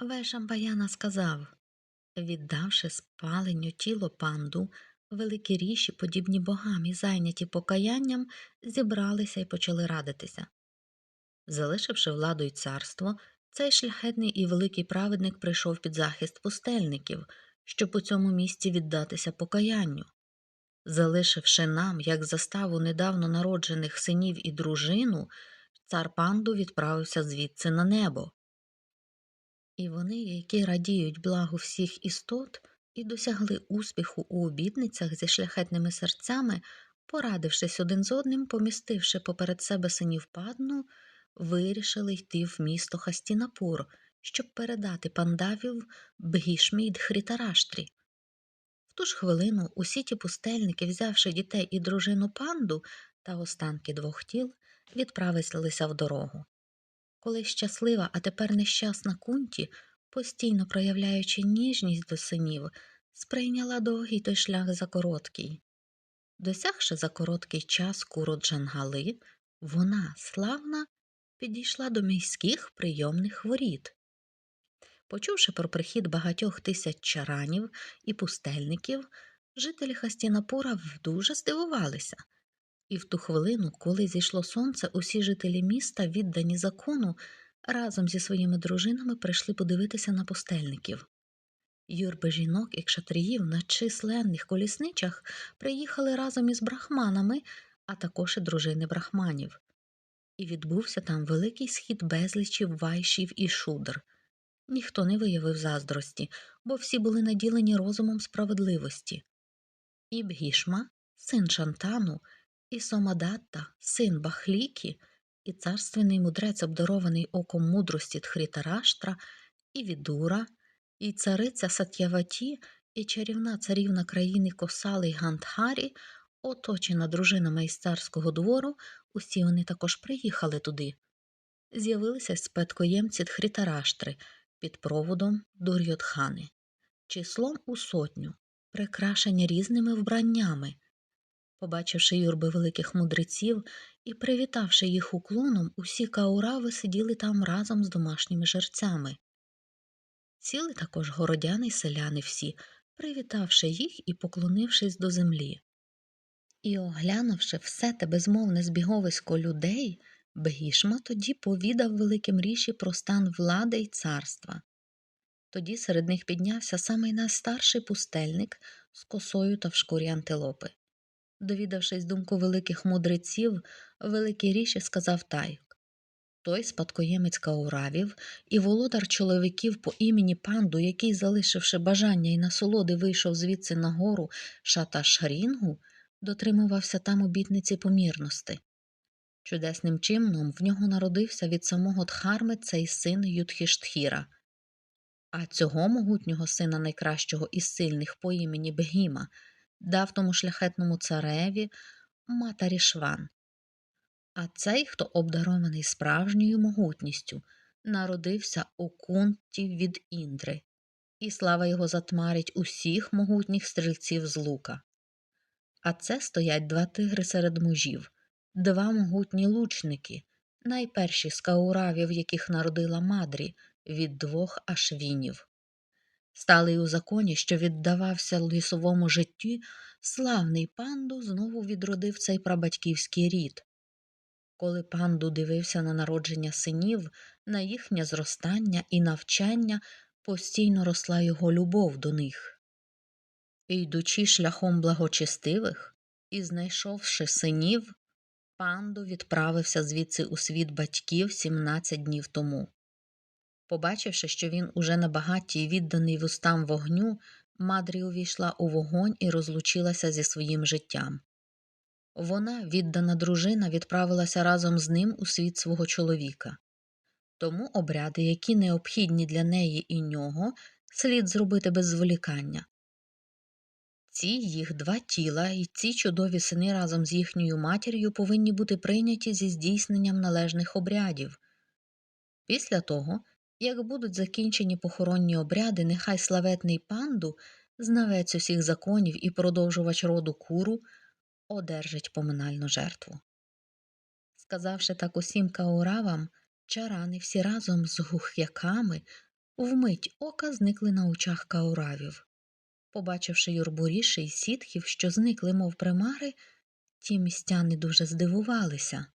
Вешамбаяна сказав Віддавши спаленню тіло панду, великі ріші, подібні богам і зайняті покаянням, зібралися і почали радитися. Залишивши владу й царство, цей шляхетний і великий праведник прийшов під захист пустельників, щоб у цьому місці віддатися покаянню. Залишивши нам, як заставу недавно народжених синів і дружину, цар панду відправився звідси на небо. І вони, які радіють благу всіх істот, і досягли успіху у обідницях зі шляхетними серцями, порадившись один з одним, помістивши поперед себе синів падну, вирішили йти в місто Хастінапур, щоб передати пандавів Бгішмі й Дхрітараштрі. В ту ж хвилину усі ті пустельники, взявши дітей і дружину панду та останки двох тіл, відправилися в дорогу. Коли щаслива, а тепер нещасна кунті, постійно проявляючи ніжність до синів, сприйняла довгий той шлях за короткий. Досягши за короткий час куру Джангали, вона, славна, підійшла до міських прийомних воріт. Почувши про прихід багатьох тисяч чаранів і пустельників, жителі Хастінапура дуже здивувалися. І в ту хвилину, коли зійшло сонце, усі жителі міста, віддані закону, разом зі своїми дружинами прийшли подивитися на пустельників. Юрби жінок і кшатріїв на численних колісничах приїхали разом із брахманами, а також і дружини брахманів. І відбувся там великий схід безлічів вайшів і шудр. Ніхто не виявив заздрості, бо всі були наділені розумом справедливості. І Бгішма, син Шантану, і Сомадатта, син Бахлікі, і царственний мудрець, обдарований оком мудрості Тхрітараштра, і Відура, і цариця Сатяваті, і чарівна царівна країни Косали й Гандхарі, оточена дружинами із царського двору, усі вони також приїхали туди. З'явилися спадкоємці Тхрітараштри під проводом Дур'йотхани, числом у сотню, прикрашені різними вбраннями. Побачивши юрби великих мудреців і привітавши їх уклоном, усі каурави сиділи там разом з домашніми жерцями. Сіли також городяни й селяни всі, привітавши їх і поклонившись до землі. І, оглянувши все те безмовне збіговисько людей, Бегішма тоді повідав великим ріші про стан влади й царства. Тоді серед них піднявся самий найстарший пустельник з косою та в шкурі антилопи. Довідавшись думку великих мудреців, великий ріші сказав Тайк. Той спадкоємець Кауравів і володар чоловіків по імені панду, який, залишивши бажання і насолоди, вийшов звідси на гору шата Шарінгу, дотримувався там обітниці помірності. Чудесним чином в нього народився від самого Дхарми цей син Юдхіштхіра, а цього могутнього сина найкращого із сильних по імені Бегіма – дав тому шляхетному цареві Матарішван. А цей, хто обдарований справжньою могутністю, народився у кунті від Індри, і слава його затмарить усіх могутніх стрільців з лука. А це стоять два тигри серед мужів, два могутні лучники, найперші з кауравів, яких народила мадрі, від двох ашвінів. Сталий у законі, що віддавався лісовому житті, славний панду знову відродив цей прабатьківський рід. Коли панду дивився на народження синів, на їхнє зростання і навчання, постійно росла його любов до них. І, йдучи шляхом благочестивих і знайшовши синів, панду відправився звідси у світ батьків 17 днів тому. Побачивши, що він уже на багаті відданий вустам вогню, Мадрі увійшла у вогонь і розлучилася зі своїм життям. Вона, віддана дружина, відправилася разом з ним у світ свого чоловіка. Тому обряди, які необхідні для неї і нього, слід зробити без зволікання. Ці їх два тіла і ці чудові сини разом з їхньою матір'ю повинні бути прийняті зі здійсненням належних обрядів. Після того як будуть закінчені похоронні обряди, нехай славетний панду, знавець усіх законів і продовжувач роду куру, одержить поминальну жертву. Сказавши так усім кауравам, чарани всі разом з гух'яками вмить ока зникли на очах кауравів. Побачивши юрбу ріші й сітхів, що зникли, мов примари, ті містяни дуже здивувалися.